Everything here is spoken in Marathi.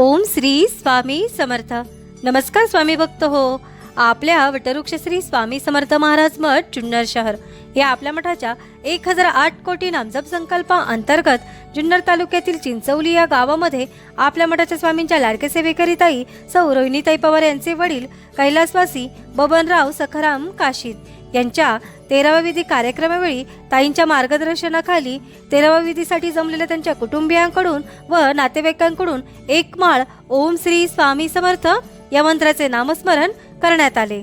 ओम श्री स्वामी समर्थ. नमस्कार स्वामी भक्त हो. आपल्या वटवृक्ष श्री स्वामी समर्थ महाराज मठ जुन्नर शहर. या आपल्या मठाच्या एक हजार आठ कोटी नामजप संकल्पा अंतर्गत जुन्नर तालुक्यातील चिंचवली या गावामध्ये आपल्या मठाच्या स्वामींच्या लाडके सेवेकरिताई सौ रोहिणीताई पवार यांचे वडील कैलासवासी बबनराव सखाराम काशीद यांच्या तेराव्या विधी कार्यक्रमावेळी ताईंच्या मार्गदर्शनाखाली तेराव्या विधीसाठी जमलेल्या त्यांच्या कुटुंबियांकडून व नातेवाईकांकडून एक माळ ओम श्री स्वामी समर्थ या मंत्राचे नामस्मरण करण्यात आले.